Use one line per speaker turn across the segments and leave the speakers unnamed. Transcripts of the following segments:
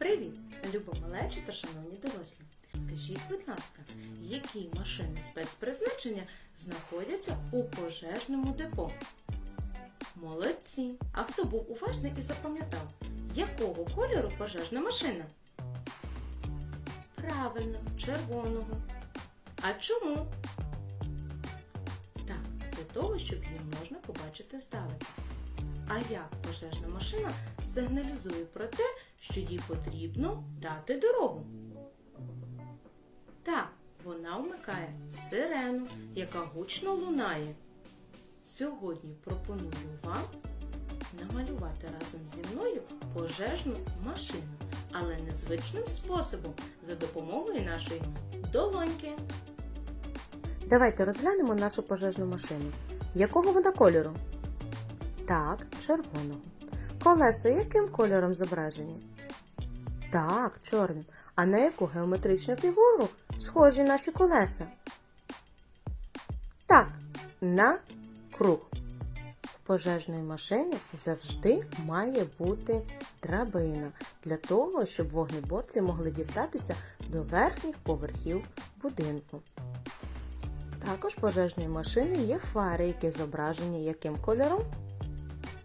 Привіт, любі малечі та шановні дорослі. Скажіть, будь ласка, які машини спецпризначення знаходяться у пожежному депо? Молодці! А хто був уважний і запам'ятав, якого кольору пожежна машина? Правильно, червоного. А чому? Так, для того, щоб її можна побачити здалека. А як пожежна машина сигналізує про те, що їй потрібно дати дорогу? Так, вона вмикає сирену, яка гучно лунає. Сьогодні пропоную вам намалювати разом зі мною пожежну машину, але незвичним способом за допомогою нашої долоньки.
Давайте розглянемо нашу пожежну машину. Якого вона кольору? Так, червоного. Колеса яким кольором зображені? Так, чорним. А на яку геометричну фігуру схожі наші колеса? Так, на круг. В пожежної машини завжди має бути драбина для того, щоб вогнеборці могли дістатися до верхніх поверхів будинку. Також пожежної машини є фари, які зображені яким кольором?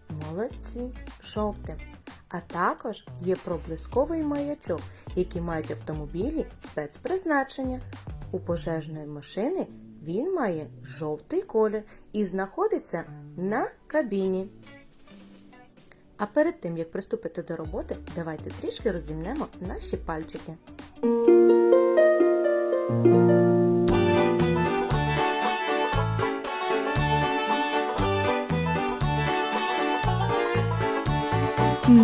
Молодці, жовтим. А також є проблисковий маячок, який мають автомобілі спецпризначення. У пожежної машини він має жовтий колір і знаходиться на кабіні. А перед тим, як приступити до роботи, давайте трішки розімнемо наші пальчики.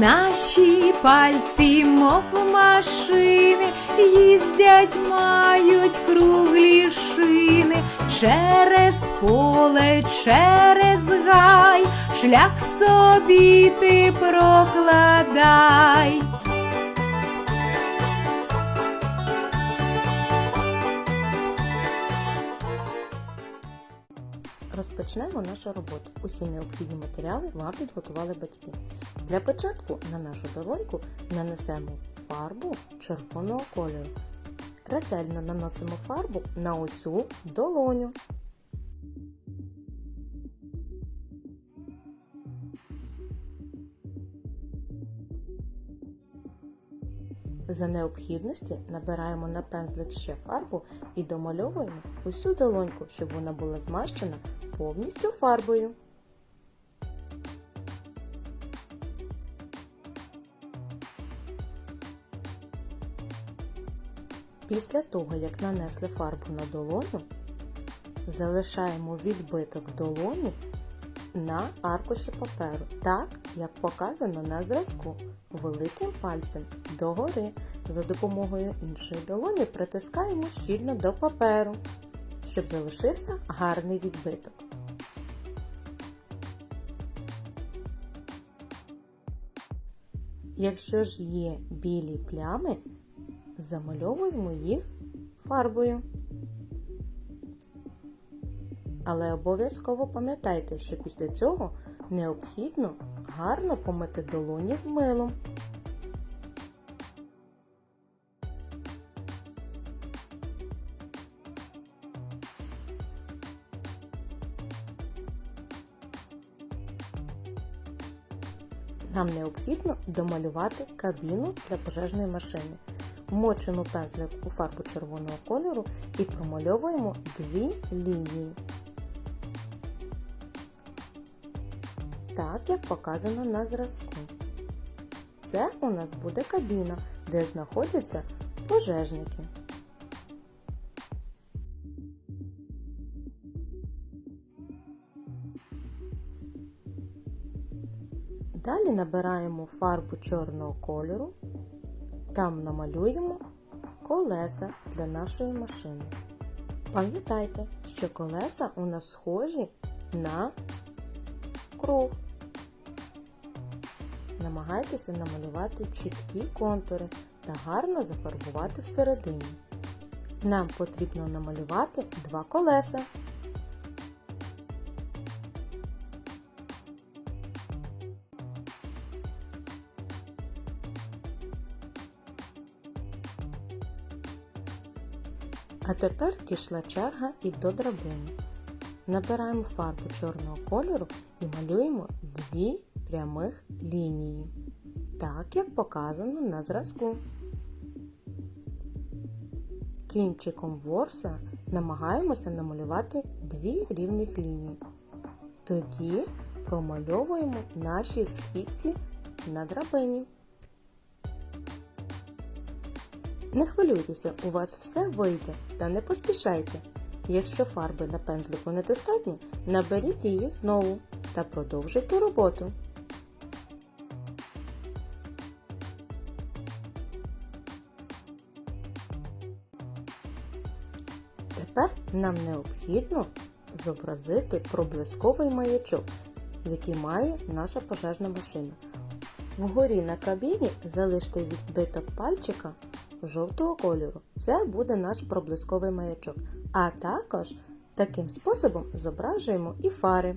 Наші пальці, мов машини, їздять, мають круглі шини, через поле, через гай, шлях собі ти прокладай.
Розпочнемо нашу роботу. Усі необхідні матеріали вам підготували батьки. Для початку на нашу долоньку нанесемо фарбу червоного кольору. Ретельно наносимо фарбу на усю долоню. За необхідності набираємо на пензлик ще фарбу і домальовуємо усю долоньку, щоб вона була змащена повністю фарбою. Після того, як нанесли фарбу на долоню, залишаємо відбиток долоні на аркуші паперу, так як показано на зразку, великим пальцем догори. За допомогою іншої долоні притискаємо щільно до паперу, щоб залишився гарний відбиток. Якщо ж є білі плями, замальовуємо їх фарбою. Але обов'язково пам'ятайте, що після цього необхідно гарно помити долоні з милом. Нам необхідно домалювати кабіну для пожежної машини. Вмочимо пензлик у фарбу червоного кольору і промальовуємо дві лінії. Так, як показано на зразку. Це у нас буде кабіна, де знаходяться пожежники. Далі набираємо фарбу чорного кольору, там намалюємо колеса для нашої машини. Пам'ятайте, що колеса у нас схожі на круг. Намагайтеся намалювати чіткі контури та гарно зафарбувати всередині. Нам потрібно намалювати два колеса. А тепер дійшла черга і до драбини. Набираємо фарбу чорного кольору і малюємо дві прямих лінії, так як показано на зразку. Кінчиком ворса намагаємося намалювати дві рівних лінії. Тоді промальовуємо наші східці на драбині. Не хвилюйтеся, у вас все вийде, та не поспішайте. Якщо фарби на пензлику недостатньо, наберіть її знову та продовжуйте роботу. Тепер нам необхідно зобразити проблисковий маячок, який має наша пожежна машина. Вгорі на кабіні залиште відбиток пальчика жовтого кольору. Це буде наш проблисковий маячок. А також таким способом зображуємо і фари.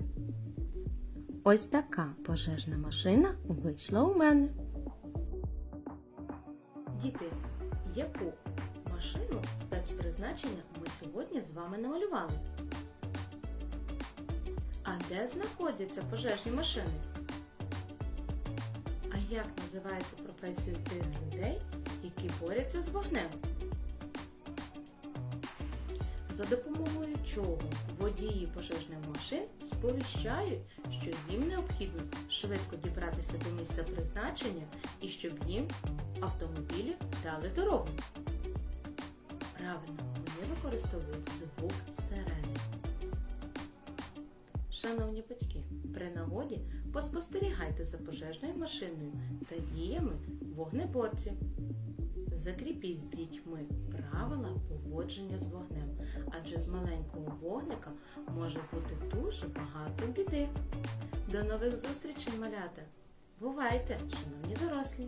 Ось така пожежна машина вийшла у мене.
Діти, яку машину спецпризначення ми сьогодні з вами намалювали? А де знаходяться пожежні машини? А як називається професію тих людей, які борються з вогнем? За допомогою чого водії пожежних машин сповіщають, що їм необхідно швидко дібратися до місця призначення і щоб їм автомобілі дали дорогу. Правильно, вони використовують звук сирени. Шановні батьки, при нагоді поспостерігайте за пожежною машиною та діями вогнеборців. Закріпіть з дітьми правила поводження з вогнем, адже з маленького вогника може бути дуже багато біди. До нових зустрічей, малята! Бувайте, шановні дорослі!